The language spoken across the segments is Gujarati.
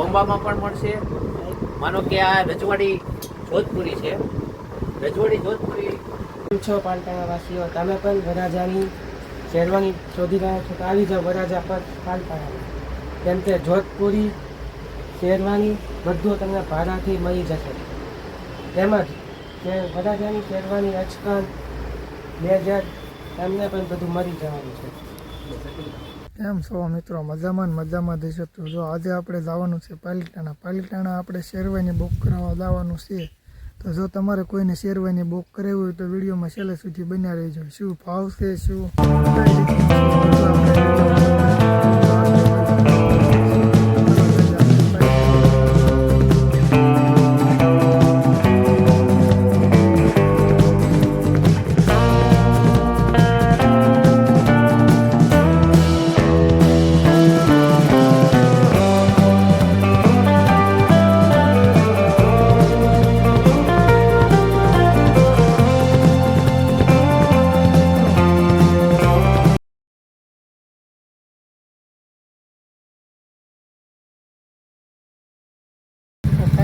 કોમ્બામાં પણ મળશે. માનો કે આ રજવાડી જોધપુરી છે. રજવાડી જોધપુરી છો પાલટાણા વાસીઓ તમે પણ વરાજાની શેરવાની શોધી રહ્યા છો તો આવી જાઓ વરાજા પર પાલટાણા કેમ કે જોધપુરી શેરવાની બધું તમને ભાડાથી મળી જશે. તેમજ કે વરાજાની શેરવાની અચકન બ્લેઝર તમને પણ બધું મળી જવાનું છે. કેમ છો મિત્રો? મજામાં મજામાં દેશો તો જો આજે આપણે જવાનું છે પાલીટાણા પાલીટાણા આપણે શેરવાની બુક કરાવવા જવાનું છે. તો જો તમારે કોઈને શેરવાની બુક કરાવી હોય તો વિડીયોમાં છેલ્લે સુધી બન્યા રહેજો. શું ભાવ છે, શું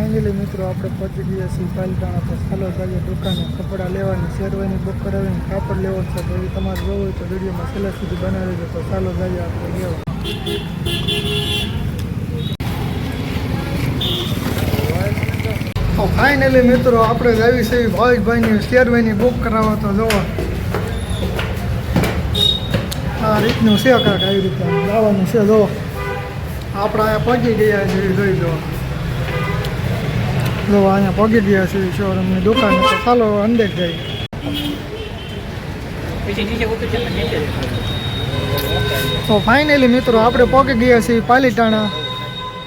ફાઇનલી મિત્રો, આપણે પહોંચી ગયા છીએ પાલિતાણા તો ચાલો જઈએ દુકાને કપડાં લેવાની, શેરવાની, બુક કરાવીને કાપડ લેવો છે, તો એ તમારે જોવું હોય તો વિડીયોમાં છેલ્લા સુધી બનાવી દો તો ચાલો જઈએ આપણે લેવા. ફાઇનલી મિત્રો, આપણે જ આવી છે ભાવેશભાઈની શેરવાની બુક કરાવવા. તો જોવા આ રીતનું છે કાંક, આવી રીતે. લાવવાનું છે જો આપણે અહીંયા પહોંચી ગયા છીએ જોઈ દો જો અહીંયા પગી ગયા છે શોરૂમની દુકાન તો ચાલો અંદર જઈએ. તો ફાઇનલી મિત્રો આપણે પગી ગયા છીએ પાલીટાણા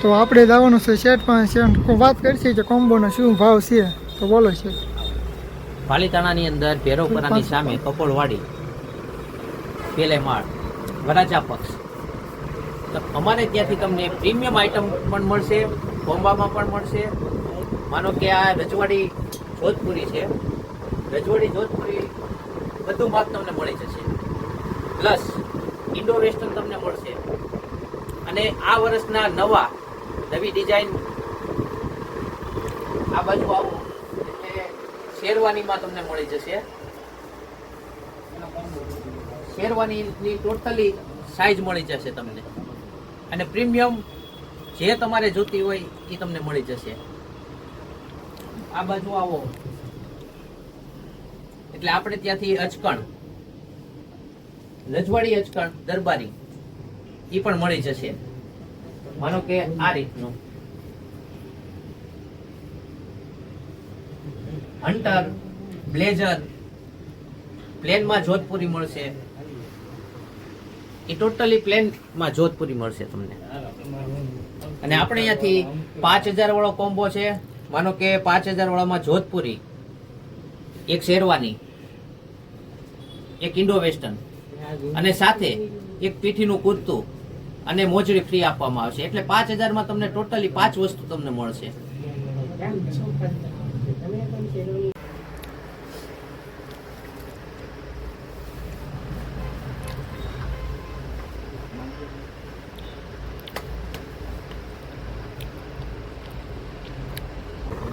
તો આપણે જવાનું છે શેઠ પાંચ શેઠ વાત કરશે કે કોમ્બોનો શું ભાવ છે? તો બોલો છે પાલીતાણાની અંદર ભેરવપરાની સામે કપોળવાડી પેલે માળ વરાજા પક્ષ. તો અમારે ત્યાંથી તમને પ્રીમિયમ આઇટમ પણ મળશે કોમ્બામાં પણ મળશે માનો કે આ રજવાડી જોધપુરી છે. રજવાડી જોધપુરી બધું ભાગ તમને મળી જશે પ્લસ ઇન્ડો વેસ્ટર્ન તમને મળશે. અને આ વર્ષના નવા નવી ડિઝાઇન આ બાજુ આવો. એટલે શેરવાનીમાં તમને મળી જશે. શેરવાનીની ટોટલી સાઇઝ મળી જશે તમને. અને પ્રીમિયમ જે તમારે જોતી હોય એ તમને મળી જશે. આ બાજુ આવો. એટલે આપણે ત્યાંથી અચકણ રજવાડી અચકણ, દરબારી એ પણ મળી જશે. માનો કે આ રીતનું. હન્ટર, બ્લેઝર, પ્લેનમાં જોધપુરી મળશે. એ ટોટલી પ્લેનમાં જોધપુરી મળશે તમને. અને આપણે અહીંયાથી પાંચ હજાર વાળો કોમ્બો છે. માનો કે પાંચ હજાર વાળામાં જોધપુરી, એક શેરવાની, એક ઇન્ડો વેસ્ટર્ન અને સાથે એક પીઠીનું કુર્તું અને મોજડી ફ્રી આપવામાં આવશે. એટલે પાંચ હજારમાં તમને ટોટલી પાંચ વસ્તુ તમને મળશે.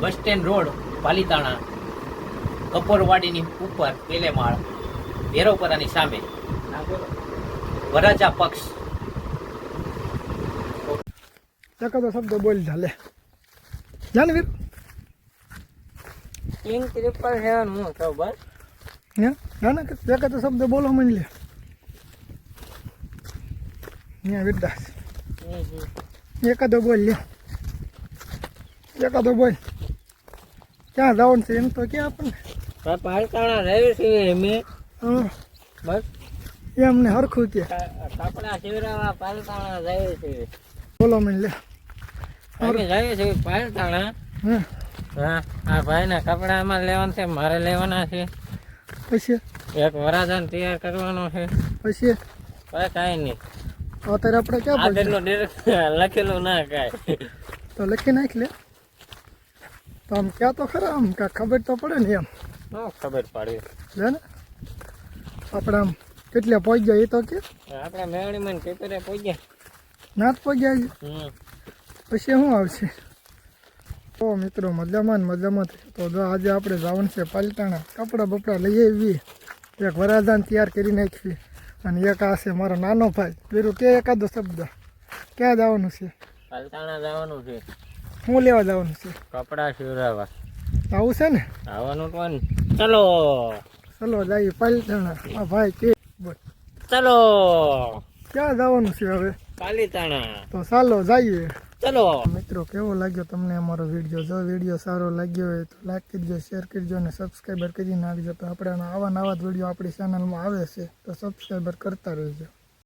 બસ સ્ટેન્ડ રોડ પાલીતાણા કપોરવાડીની ઉપર પેલે માળ ભેરવપરાની સામે. વરાજા પક્ષ. એકાદો શબ્દ બોલ ચાલે જાનવીર? કિંગ ત્રિપલ હેવન હું બસ હે? ના કે એકાદો શબ્દ બોલો મન લે. ને વિદાસ એકાદો બોલ લે એકાદો બોલ. ક્યાં જવાનું છે? એમ તો કે આપણને. પાલતાણા રહ્યું છે મેં હા. બસ. એમને હરખું કે. કપડા શિવરાવા પાલતાણા રહ્યું છે બોલો મન લે. અમે જઈએ છીએ પાલતાણા. હા. આ ભાઈના કપડા અમારે લેવાના છે મારે લેવાના છે. પછી? એક વરાજાન તૈયાર કરવાનો છે. પછી? કઈ કાંઈ નહીં. અત્યારે આપણે ક્યાં લખેલું ના કાંઈ. તો લખી નાખ લે. તો આમ ક્યાં તો ખરા આમ કાંઈ ખબર તો પડે ને એમ. શું ખબર પડી. લે ને. આપણે આમ કેટલે પહોંચી ગયા એ તો કે? આપણે મેળવીમાં પેપરે પહોંચ્યા. ના જ પહોંચી છે પછી શું આવશે? તો મિત્રો મજામાં ને મજામાં તો જો આજે આપણે જવાનું છે પાલિતાણા કપડાં બપડા લઈ આવી એક વરાજાન તૈયાર કરી નાખવી અને એક આ છે મારો નાનો ભાઈ. પેલું કે એકાદો શબ્દ? ક્યાં જવાનું છે? પાલતાણા જવાનું છે. શું લેવા જવાનું છે? કપડા સિવરાવા. આવું છે ને? આવવાનું પણ ચલો. ચલો જઈએ પાલીતાણા. આ ભાઈ કે ચલો. ક્યાં જવાનું છે હવે? પાલીતાણા. તો ચાલો જઈએ. ચલો. મિત્રો કેવો લાગ્યો તમને અમારો વીડિયો? જો વીડિયો સારો લાગ્યો હોય તો લાઈક કરજો શેર કરજો અને સબસ્ક્રાઈબર કરી નાખજો. તો આપણે આવા નવા જ વીડિયો આપણી ચેનલમાં આવે છે. તો સબસ્ક્રાઈબર કરતા રહેજો.